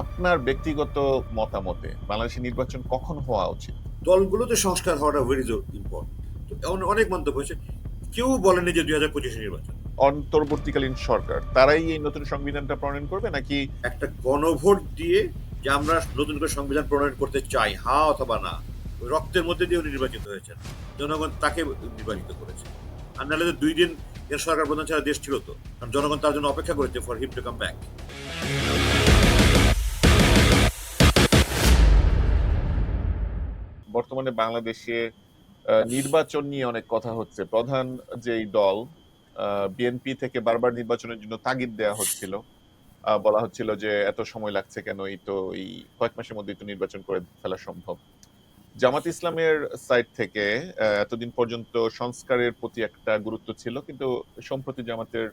আপনার ব্যক্তিগত মতামতে বাংলাদেশের নির্বাচন কখন হওয়া উচিত? দলগুলোতে সংস্কার হওয়াটা ভেরি ইম্পর্টেন্ট অনেক মন্তব্য হয়েছে কেউ বলেনি যে দুই হাজার পঁচিশে নির্বাচন। অন্তর্বর্তীকালীন সরকার তারাই এই নতুন সংবিধানটা প্রণয়ন করবে নাকি? একটা গণভোট দিয়ে যে আমরা নতুন করে সংবিধান প্রণয়ন করতে চাই হা অথবা না রক্তের মধ্যে দিয়ে উনি নির্বাচিত হয়েছেন। জনগণ তাকে নির্বাচিত করেছে। আর নাহলে তো দুই দিন এর সরকার প্রধান ছাড়া দেশ ছিল তো। কারণ জনগণ তার জন্য অপেক্ষা করেছে for him to come back বর্তমানে বাংলাদেশে নির্বাচন নিয়ে অনেক কথা হচ্ছে। প্রধান যেই দল বিএনপি থেকে বারবার নির্বাচনের জন্য তাগিদ দেওয়া হচ্ছিল। বলা হচ্ছিল যে এত সময় লাগছে কেন? এই তো এই কয়েক মাসের মধ্যেই তো নির্বাচন করে ফেলা সম্ভব। জামাত ইসলামের সাইড থেকে এতদিন পর্যন্ত সংস্কারের প্রতি একটা গুরুত্ব ছিল। কিন্তু সম্প্রতি জামাতের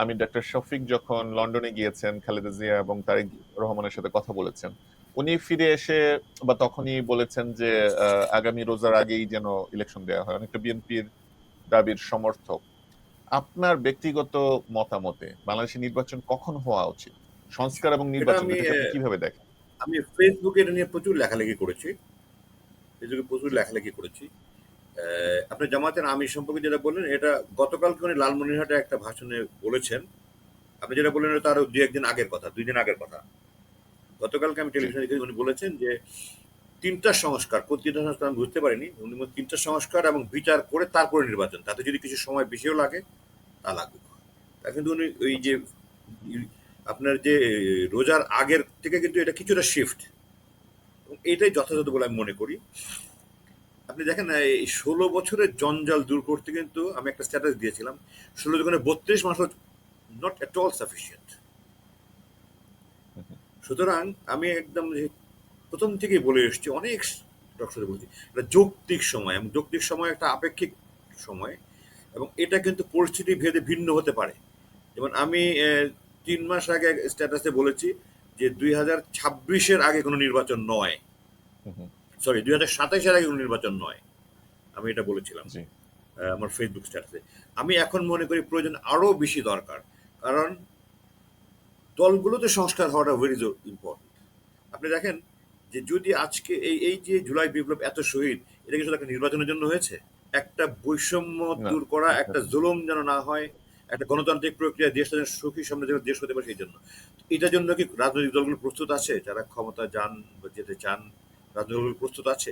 আমি ডাক্তার শফিক যখন লন্ডনে গিয়েছেন, খালেদা জিয়া এবং তারেক রহমানের সাথে কথা বলেছেন উনি ফিরে এসে বা তখনই বলেছেন যে আগামী রোজার আগেই যেন ইলেকশন দেওয়া হয়। অনেকটা বিএনপির দাবির সমর্থক। আপনার ব্যক্তিগত মতামতে বাংলাদেশের নির্বাচন কখন হওয়া উচিত? সংস্কার এবং নির্বাচন কীভাবে দেখেন? আমি ফেসবুকে এটা নিয়ে প্রচুর লেখালেখি করেছি। ফেসবুকে প্রচুর লেখালেখি করেছি। আহ, আপনি জামাতের আমি সম্পর্কে যেটা বললেন এটা গতকালকে উনি লালমনিরহাটে একটা ভাষণে বলেছেন। আপনি যেটা বললেন তার দুই একদিন আগের কথা দুই দিন আগের কথা। গতকালকে আমি টেলিভিশনে দেখে উনি বলেছেন যে তিনটা সংস্কার কোন তিনটা সংস্কার আমি বুঝতে পারিনি, উনি তিনটা সংস্কার এবং বিচার করে তারপরে নির্বাচন, তাতে যদি কিছু সময় বেশিও লাগে, তা লাগুক। তা কিন্তু উনি ওই যে, আপনার যে রোজার আগের থেকে কিন্তু এটা কিছুটা শিফট এটাই যথাযথ বলে আমি মনে করি। আপনি দেখেন, এই ষোলো বছরের জঞ্জাল দূর করতে কিন্তু আমি একটা স্ট্যাটাস দিয়েছিলাম, ষোলো দোকানে বত্রিশ মাস নট অ্যাট অল সাফিসিয়েন্ট সুতরাং আমি একদম প্রথম থেকেই বলে এসেছি অনেক ডক্টর বলছি এটা যৌক্তিক সময় এবং যৌক্তিক সময় একটা আপেক্ষিক সময় এবং এটা কিন্তু পরিস্থিতি ভেদে ভিন্ন হতে পারে। যেমন আমি তিন মাস আগে স্ট্যাটাসে বলেছি যে দুই হাজার ছাব্বিশের আগে কোনো নির্বাচন নয়। সরি দুই হাজার সাতাশের আগে কোনো নির্বাচন নয়। আমি এটা বলেছিলাম। আমার ফেসবুক স্ট্যাটাসে আমি এখন মনে করি প্রয়োজন আরও বেশি দরকার। কারণ দলগুলোতে সংস্কার হওয়াটা ভেরি ইম্পর্টেন্ট আপনি দেখেন যে যদি আজকে এই এই যে জুলাই বিপ্লব এত শহীদ এটা কি শুধু একটা নির্বাচনের জন্য হয়েছে? একটা বৈষম্য দূর করা একটা জুলুম যেন না হয় একটা গণতান্ত্রিক প্রক্রিয়া দেশটা যেন সুখী সামনে যেন দেশ হতে পারে সেই জন্য। এটার জন্য কি রাজনৈতিক দলগুলো প্রস্তুত আছে? যারা ক্ষমতা যান বা যেতে চান রাজনৈতিক দলগুলো প্রস্তুত আছে।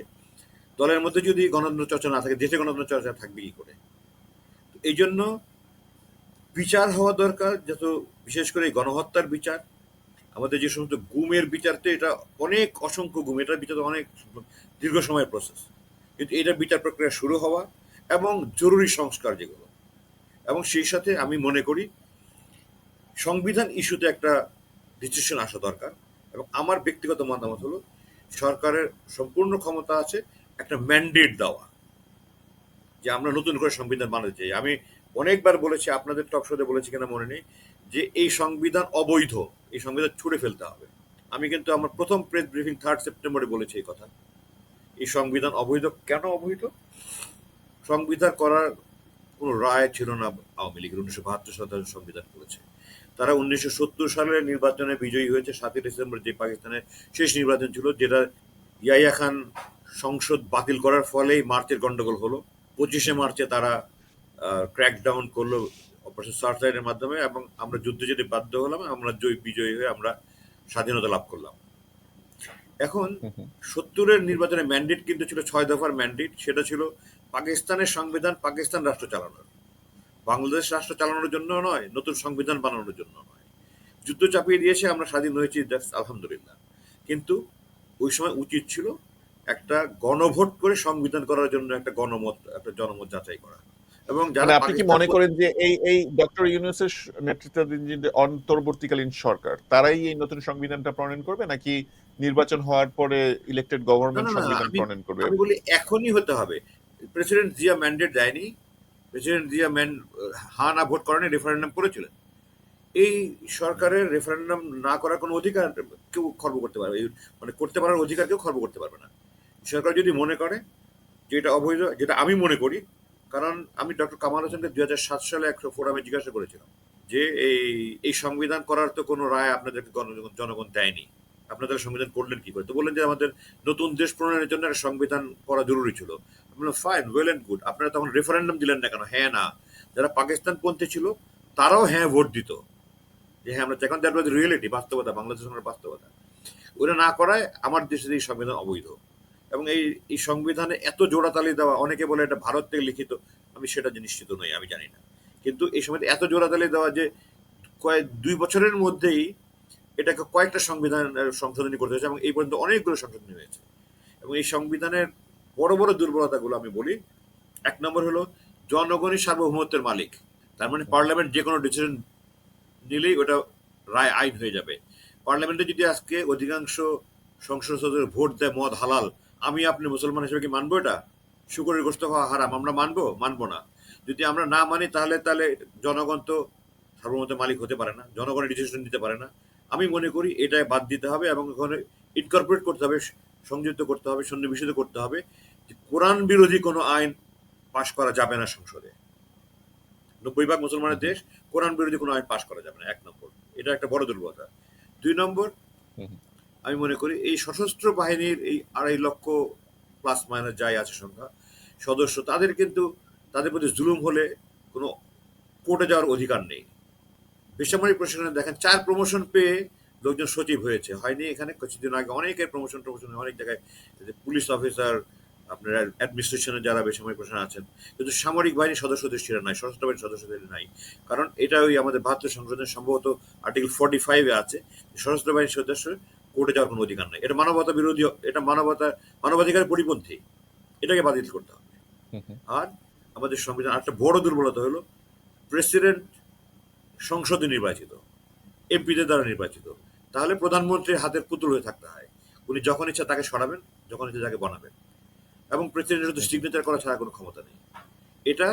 দলের মধ্যে যদি গণতন্ত্র চর্চা না থাকে দেশে গণতন্ত্র চর্চা থাকবে কি করে? তো এই জন্য বিচার হওয়া দরকার যত বিশেষ করে এই গণহত্যার বিচার, আমাদের যে সমস্ত গুমের বিচারতে এটা অনেক অসংখ্য গুম, এটার বিচার অনেক দীর্ঘ সময়ের প্রসেস কিন্তু এটার বিচার প্রক্রিয়া শুরু হওয়া এবং জরুরি সংস্কার যেগুলো। এবং সেই সাথে আমি মনে করি, সংবিধান ইস্যুতে একটা ডিসিশন আসা দরকার। এবং আমার ব্যক্তিগত মতামত হলো, সরকারের সম্পূর্ণ ক্ষমতা আছে একটা ম্যান্ডেট দেওয়া, যে আমরা নতুন করে সংবিধান বানাতে চাই। আমি অনেকবার বলেছি, আপনাদের টক শোতে বলেছি কিনা মনে নেই যে এই সংবিধান অবৈধ, এই সংবিধান ছুড়ে ফেলতে হবে। আমি কিন্তু আমার প্রথম প্রেস ব্রিফিং থার্ড সেপ্টেম্বরে বলেছি এই কথা। এই সংবিধান অবৈধ, কেন অবৈধ? সংবিধান করার কোনো রায় ছিল না আওয়ামী লীগের, উনিশশো বাহাত্তর সালে সংবিধান করেছে। তারা উনিশশো সত্তর সালের নির্বাচনে বিজয়ী হয়েছে, সাতই ডিসেম্বর যে পাকিস্তানের শেষ নির্বাচন ছিল, যেটা ইয়াইয়া খান সংসদ বাতিল করার ফলেই মার্চের গন্ডগোল হলো। পঁচিশে মার্চে তারা ক্র্যাক ডাউন করল অপারেশন সার্চলাইটের মাধ্যমে এবং আমরা যুদ্ধে যেতে বাধ্য হলাম আমরা জয় বিজয়ী হয়ে আমরা স্বাধীনতা লাভ করলাম। এখন সত্তরের নির্বাচনে ম্যান্ডেট কিন্তু ছিল ছয় দফার ম্যান্ডেট সেটা ছিল পাকিস্তানের সংবিধান পাকিস্তান রাষ্ট্র চালানোর। বাংলাদেশ রাষ্ট্র চালানোর জন্য নয় নতুন সংবিধান বানানোর জন্য নয়। যুদ্ধ চাপিয়ে দিয়েছে আমরা স্বাধীন হয়েছি আলহামদুলিল্লাহ। কিন্তু ওই সময় উচিত ছিল একটা গণভোট করে সংবিধান করার জন্য একটা গণমত একটা জনমত যাচাই করা। এবং মানে যারা আপনি কি মনে করেন যে এই এই ডক্টর ইউনুসের নেতৃত্বাধীন যে অন্তর্বর্তীকালীন সরকার তারাই এই নতুন সংবিধানটা প্রণয়ন করবে নাকি নির্বাচন হওয়ার পরে ইলেক্টেড গভর্নমেন্ট সংবিধান প্রণয়ন করবে? আমি বলি এখনই হতে হবে। প্রেসিডেন্ট জিয়া ম্যান্ডেট দেয়নি। প্রেসিডেন্ট জিয়া ম্যান হা না ভোট করেনি রেফারেন্ডাম করেছিলেন। এই সরকারের রেফারেন্ডাম না করার কোনো অধিকার কেউ খর্ব করতে পারবে মানে করতে পারার অধিকার কেউ খর্ব করতে পারবে না। সরকার যদি মনে করে যে এটা অবৈধ যেটা আমি মনে করি কারণ আমি ডক্টর কামাল হোসেনকে দুই হাজার সাত সালে একটা ফোরামে জিজ্ঞাসা করেছিলাম যে এই এই সংবিধান করার তো কোনো রায় আপনাদেরকে জনগণ দেয়নি। আপনাদের সংবিধান করলেন কি করে? তো বললেন যে আমাদের নতুন দেশ প্রণয়নের জন্য একটা সংবিধান করা জরুরি ছিল। ফাইন ওয়েল অ্যান্ড গুড আপনারা তখন রেফারেন্ডাম দিলেন না কেন? হ্যাঁ না। যারা পাকিস্তান পন্থী ছিল, তারাও হ্যাঁ ভোট দিত। যে হ্যাঁ আমরা এখন দ্যাট রিয়েলিটি বাস্তবতা, বাংলাদেশের বাস্তবতা। ওরা না করায় আমার দেশের এই সংবিধান অবৈধ। এবং এই এই সংবিধানে এত জোড়াতালি দেওয়া, অনেকে বলে এটা ভারত থেকে লিখিত, আমি সেটা নিশ্চিত নই, আমি জানি না। কিন্তু এই সময় এত জোড়াতালি দেওয়া যে কয়েক, দুই বছরের মধ্যেই এটাকে কয়েকটা সংবিধান সংশোধনী করতে হয়েছে এবং এই পর্যন্ত অনেকগুলো সংশোধনী হয়েছে। এবং এই সংবিধানের বড় বড় দুর্বলতাগুলো আমি বলি, এক নম্বর হলো জনগণই সার্বভৌমত্বের মালিক। তার মানে পার্লামেন্ট যে কোনো ডিসিশন নিলেই ওটা রায় আইন হয়ে যাবে। পার্লামেন্টে যদি আজকে অধিকাংশ সংসদ ভোট দেয় মদ, হালাল আমি আপনি মুসলমান হিসেবে কি মানবো এটা? শুকরের গোস্ত খাওয়া হারাম, আমরা মানবো? মানবো না। যদি আমরা না মানি, তাহলে তাহলে জনগণ তো সার্বভৌমত্বের মালিক হতে পারে না, জনগণের ডিসিশন নিতে পারে না। আমি মনে করি এটাই বাদ দিতে হবে এবং ওখানে ইনকর্পোরেট করতে হবে, সংযুক্ত করতে হবে, সন্নিবেশিত করতে হবে যে কোরআন বিরোধী কোনো আইন পাশ করা যাবে না সংসদে। নব্বই ভাগ মুসলমানের দেশ কোরআন বিরোধী কোনো আইন পাশ করা যাবে না, এক নম্বর। এটা একটা বড় দুর্বলতা। দুই নম্বর। আমি মনে করি এই সশস্ত্র বাহিনীর এই আড়াই লক্ষ প্লাস মাইনাস যাই আছে সংখ্যা, সদস্য, তাদের কিন্তু তাদের প্রতি জুলুম হলে কোনো কোর্টে যাওয়ার অধিকার নেই। বেসামরিক প্রশাসনে দেখেন চার প্রমোশন পেয়ে লোকজন সচিব হয়েছে। হয়নি এখানে, কিছুদিন আগে অনেকের প্রমোশন প্রমোশন অনেক জায়গায় পুলিশ অফিসার আপনার অ্যাডমিনিস্ট্রেশনে যারা বেসামরিক প্রশাসন আছেন, কিন্তু সামরিক বাহিনীর সদস্যদের ছিল নাই, সশস্ত্র বাহিনীর সদস্যদের নাই। কারণ এটা ওই আমাদের বাহাত্তর সংশোধনের সম্ভবত আর্টিকেল ফর্টি ফাইভে আছে সশস্ত্র বাহিনীর সদস্য কোর্টে যাওয়ার কোনো অধিকার নেই। এটা মানবতা বিরোধী এটা মানবতা মানবাধিকারের পরিপন্থী। এটাকে বাতিল করতে হবে। আর আমাদের সংবিধান একটা বড় দুর্বলতা হলো প্রেসিডেন্ট সংসদে নির্বাচিত এমপিদের দ্বারা নির্বাচিত। তাহলে প্রধানমন্ত্রীর হাতের পুতুল হয়ে থাকতে হয়। উনি যখন ইচ্ছা তাকে সরাবেন যখন ইচ্ছা তাকে বানাবেন। এবং প্রেসিডেন্টের শুধু সিগনেচার করা ছাড়া কোনো ক্ষমতা নেই। এটা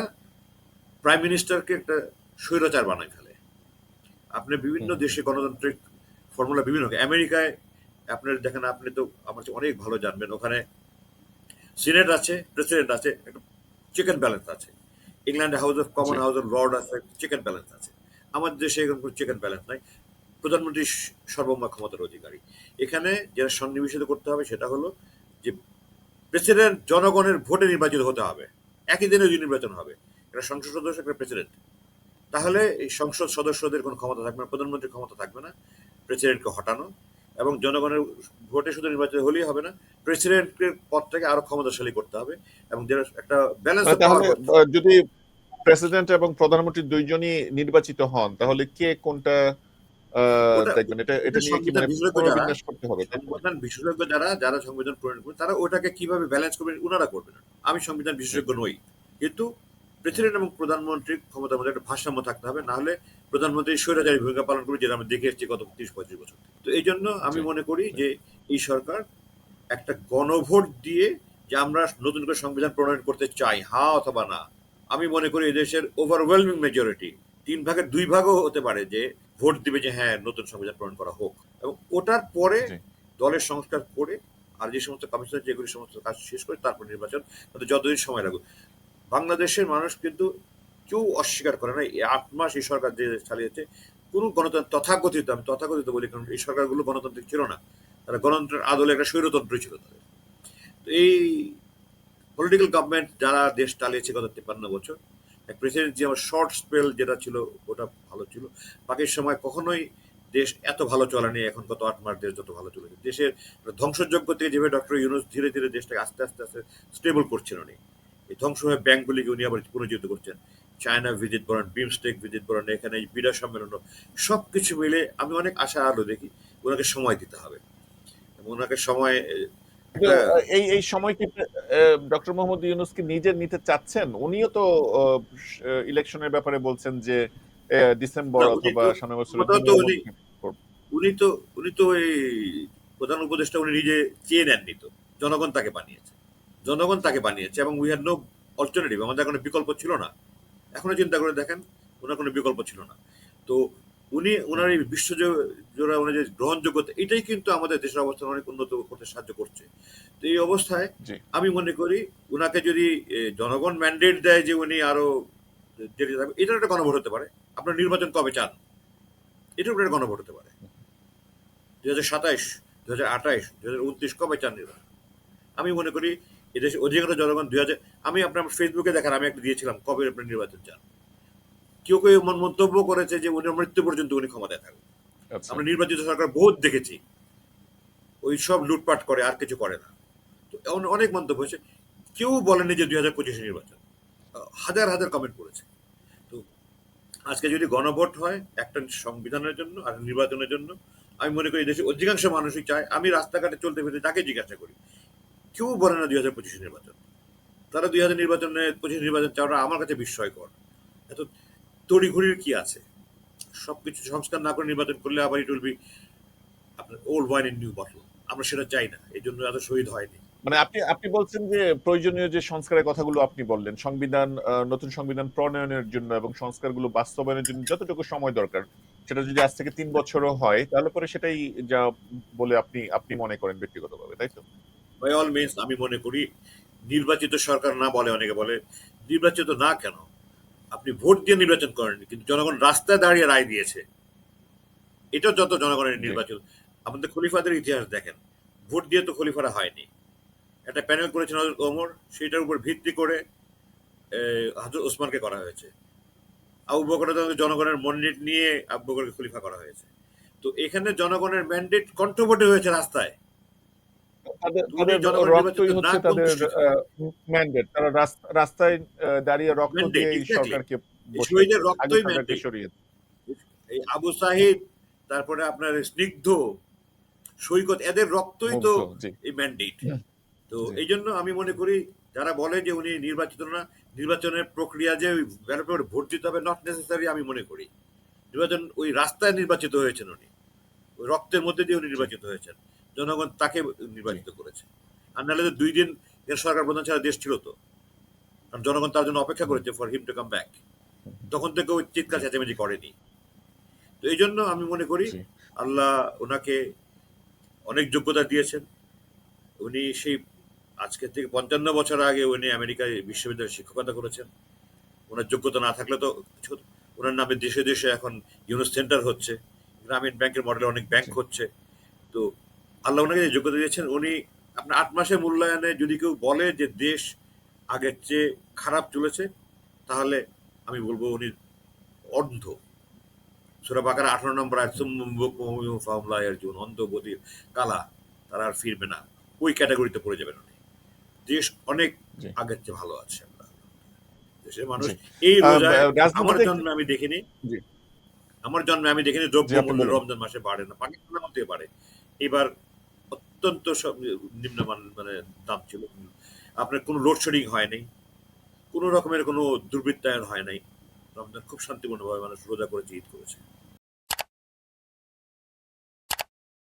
প্রাইম মিনিস্টারকে একটা স্বৈরাচার বানায় ফেলে। আপনি বিভিন্ন দেশে গণতান্ত্রিক ফর্মুলা বিভিন্ন আমেরিকায় আপনার দেখেন আপনি তো আমার অনেক ভালো জানবেন। ওখানে সিনেট আছে প্রেসিডেন্ট আছে একটা চিকেন ব্যালেন্স আছে। ইংল্যান্ডে house of common house of lord আছে চিকেন ব্যালেন্স আছে। আমাদের দেশে এরকম কোনো চিকেন ব্যালেন্স নাই। প্রধানমন্ত্রী সর্বময় ক্ষমতার অধিকারী। এখানে যেটা সন্নিবেশিত করতে হবে সেটা হলো যে প্রেসিডেন্ট জনগণের ভোটে নির্বাচিত হতে হবে। একই দিনে দুই নির্বাচন হবে একটা সংসদ সদস্য একটা প্রেসিডেন্ট। তাহলে এই সংসদ সদস্যদের কোনো ক্ষমতা থাকবে না প্রধানমন্ত্রীর ক্ষমতা থাকবে না প্রেসিডেন্টকে হটানো। এবং জনগণের ভোটে শুধু নির্বাচিত হলেই হবে না প্রেসিডেন্টের পদটাকে আরও ক্ষমতাশালী করতে হবে এবং একটা ব্যালেন্স যদি প্রেসিডেন্ট এবং প্রধানমন্ত্রী দুইজনই নির্বাচিত হন তাহলে কে কোনটা দেখবেন? এটা এটা নিয়ে কি সংবিধান বিশেষজ্ঞ করতে হবে সংবিধান বিশেষজ্ঞ যারা যারা সংবিধান প্রণয়ন করবেন তারা ওটাকে কীভাবে ব্যালেন্স করবেন ওনারা করবেন। আমি সংবিধান বিশেষজ্ঞ নই কিন্তু প্রেসিডেন্ট এবং প্রধানমন্ত্রীর ক্ষমতার মধ্যে একটা ভারসাম্য থাকতে হবে না হলে প্রধানমন্ত্রী স্বৈরাচারী ভূমিকা পালন করবে যেটা আমরা দেখে এসেছি গত তিরিশ পঁয়ত্রিশ বছর। তো এই জন্য আমি মনে করি যে এই সরকার একটা গণভোট দিয়ে যে আমরা নতুন করে সংবিধান প্রণয়ন করতে চাই হা অথবা না আমি মনে করি এদেশের ওভারওয়েলমিং মেজরিটি তিন ভাগের দুই ভাগও হতে পারে যে ভোট দিবে যে হ্যাঁ নতুন সংবিধান প্রণয়ন করা হোক। এবং ওটার পরে দলের সংস্কার করে আর যে সমস্ত কমিশন যেগুলি সমস্ত কাজ শেষ করে তারপর নির্বাচন তাতে যতদিন সময় লাগুক। বাংলাদেশের মানুষ কিন্তু কেউ অস্বীকার করে না। এই আট মাস এই সরকার যে চালিয়েছে, কোনো গণতন্ত্র তথাকথিত, আমি তথাকথিত বলি কারণ এই সরকারগুলো গণতান্ত্রিক ছিল না। তারা গণতন্ত্রের আদলে একটা স্বৈরতন্ত্র ছিল তাদের। তো এই পলিটিক্যাল গভর্নমেন্ট যারা দেশ চালিয়েছে গত তিপ্পান্ন বছর, এক প্রেসিডেন্ট যে আমার শর্ট স্পেল যেটা ছিল, ওটা ভালো ছিল। বাকি সময় কখনোই দেশ এত ভালো চলেনি, এখন গত আট মাস দেশ যত ভালো চলেছে। দেশের ধ্বংসযোগ্য থেকে যেভাবে ডক্টর ইউনুস ধীরে ধীরে দেশটাকে আস্তে আস্তে আস্তে স্টেবল করছেন উনি, এই ধ্বংস হয়ে ব্যাংকগুলিকে উনি আবার পুনর্জীবিত করছেন। চায়না ভিজিট করেন বিমস্টেক ভিজিট করেন এখানে বিডা সম্মেলন সব কিছু মিলে আমি অনেক আশা আলো দেখি ওনাকে সময় দিতে হবে। ওনাকে সময় এই এই সময় কি ডক্টর মোহাম্মদ ইউনুস কি নিজে নিতে চাচ্ছেন? উনিও তো ইলেকশনের ব্যাপারে বলছেন যে ডিসেম্বর অথবা জুনের উনি- উনি তো উনি তো এই প্রধান উপদেষ্টা উনি নিজে চেয়ে নেননি তো। জনগণ তাকে বানিয়েছে। জনগণ তাকে বানিয়েছে এবং উই হ্যাড নো অল্টারনেটিভ আমাদের কোনো বিকল্প ছিল না। এখনও চিন্তা করে দেখেন ওনার কোনো বিকল্প ছিল না। তো উনি ওনার এই বিশ্ব জোড়া ওনার যে গ্রহণযোগ্যতা এটাই কিন্তু আমাদের দেশের অবস্থান অনেক উন্নত করতে সাহায্য করছে। তো এই অবস্থায় আমি মনে করি ওনাকে যদি জনগণ ম্যান্ডেট দেয় যে উনি আরও থাকবে এটা একটা গণভোট হতে পারে। আপনার নির্বাচন কবে চান? এটাও একটা গণভোট হতে পারে। দুই হাজার সাতাইশ দু হাজার আঠাইশ দু হাজার উনত্রিশ কবে চান নির্বাচন আমি মনে করি এদেশে অধিকাংশ জনগণ দুই হাজার আমি আপনার ফেসবুকে দেখার আমি একটা দিয়েছিলাম কবে আপনি নির্বাচন চান? কেউ কেউ এমন মন্তব্য করেছে যে উনি মৃত্যু পর্যন্ত উনি ক্ষমতায় থাকবেন। আচ্ছা। আমরা নির্বাচিত সরকার বহুত দেখেছি। ওই সব লুটপাট করে আর কিছু করে না। তো এমন অনেক মন্তব্য হয়েছে। কেউ বলেনি যে দুই হাজার পঁচিশে নির্বাচন। হাজার হাজার কমেন্ট করেছে। তো আজকে যদি গণভোট হয় একটা সংবিধানের জন্য আর নির্বাচনের জন্য আমি মনে করি দেশে অধিকাংশ মানুষই চায় আমি রাস্তাঘাটে চলতে ফিরতে তাকে জিজ্ঞাসা করি। কেউ বলে না দুই হাজার পঁচিশে নির্বাচন। তারা দুই হাজার নির্বাচনে পঁচিশ নির্বাচন চাওয়াটা আমার কাছে বিস্ময়কর। এত তড়িঘড়ির কি আছে? সবকিছু সংস্কার না করে নির্বাচন করলে আবার ইট উইল বি আপনার old wine in new bottle আমরা সেটা চাই না, এই জন্য এত শহীদ হয়নি। মানে আপনি আপনি বলছেন যে প্রয়োজনীয় যে সংস্কারের কথাগুলো আপনি বললেন, সংবিধান নতুন সংবিধান প্রণয়নের জন্য এবং সংস্কারগুলো বাস্তবায়নের জন্য যতটুকু সময় দরকার, সেটা যদি আজ থেকে তিন বছরও হয়, তাহলে পরে সেটাই যা বলে আপনি আপনি মনে করেন ব্যক্তিগতভাবে, তাই তো? বাই অল মিনস আমি মনে করি নির্বাচিত সরকার না বলে অনেকে বলে নির্বাচিত না কেন? আপনি ভোট দিয়ে নির্বাচন করেন কিন্তু জনগণ রাস্তায় দাঁড়িয়ে রায় দিয়েছে। এটা যত জনগণের নির্বাচন। আমাদের খলিফাদের ইতিহাস দেখেন ভোট দিয়ে তো খলিফারা হয়নি। একটা প্যানেল করেছেন হযরত ওমর সেটার উপর ভিত্তি করে হাজর ওসমানকে করা হয়েছে। আবু বকর জনগণের মন্ডিট নিয়ে আবু বকরকে খলিফা করা হয়েছে। তো এখানে জনগণের ম্যান্ডেট কন্ট্রোভার্টি হয়েছে রাস্তায়। তাদের রক্তই হচ্ছে তাদের ম্যান্ডেট তারা রাস্তায় দাঁড়িয়ে রক্ত দিয়ে এই সরকারকে শহীদের রক্তই ম্যান্ডেট সরিয়ে এই আবু সাহিদ তারপরে আপনার স্নিগ্ধ সৈকত এদের রক্তই তো এই ম্যান্ডেট তো এই জন্য আমি মনে করি যারা বলে যে উনি নির্বাচিত না নির্বাচনের প্রক্রিয়া যে ব্যালট ভোট দিতে হবে নট নেসেসারি আমি মনে করি। নির্বাচন ওই রাস্তায় নির্বাচিত হয়েছেন উনি। ওই রক্তের মধ্যে দিয়ে উনি নির্বাচিত হয়েছেন। জনগণ তাকে নির্বাচিত করেছে। আর নাহলে তো দুই দিন এর সরকার প্রধান ছাড়া দেশ ছিল তো। কারণ জনগণ তার জন্য অপেক্ষা করেছে for him to come back তখন থেকে ওই চিৎকার চেঁচামেচি করেনি। তো এই জন্য আমি মনে করি আল্লাহ ওনাকে অনেক যোগ্যতা দিয়েছেন। উনি সেই আজকে থেকে পঞ্চান্ন বছর আগে উনি আমেরিকায় বিশ্ববিদ্যালয়ে শিক্ষকতা করেছেন। ওনার যোগ্যতা না থাকলে তো কিছু ওনার নামে দেশে দেশে এখন ইউনুস সেন্টার হচ্ছে। গ্রামীণ ব্যাংকের মডেলে অনেক ব্যাংক হচ্ছে। তো আল্লাহ ওনাকে যে যোগ্যতা দিয়েছেন উনি আপনার আট মাসের মূল্যায়নে যদি কেউ বলে যে দেশ আগের চেয়ে খারাপ চলেছে তাহলে আমি বলব উনি অন্ধ। সুরা বাকার আঠারো নম্বর আয়াত ফাহমলায়ের জন্য অন্ধ বধির কালা তারা আর ফিরবে না। ওই ক্যাটাগরিতে পড়ে যাবেন উনি। দেশ অনেক আগের চেয়ে ভালো আছে। আমরা দেশের মানুষ এই রোজায় আমার জন্মে আমি দেখিনি। আমার জন্মে আমি দেখিনি দ্রব্য মূল্য রমজান মাসে বাড়ে না পাকিস্তানের মধ্যে বাড়ে। এবার অত্যন্ত সব নিম্নমান মানে দাম ছিল। আপনার কোনো লোডশেডিং হয় নাই, কোনো রকমের কোনো দুর্বৃত্তায়ন হয় নাই। রমজান খুব শান্তিপূর্ণভাবে মানুষ রোজা করেছে ঈদ করেছে।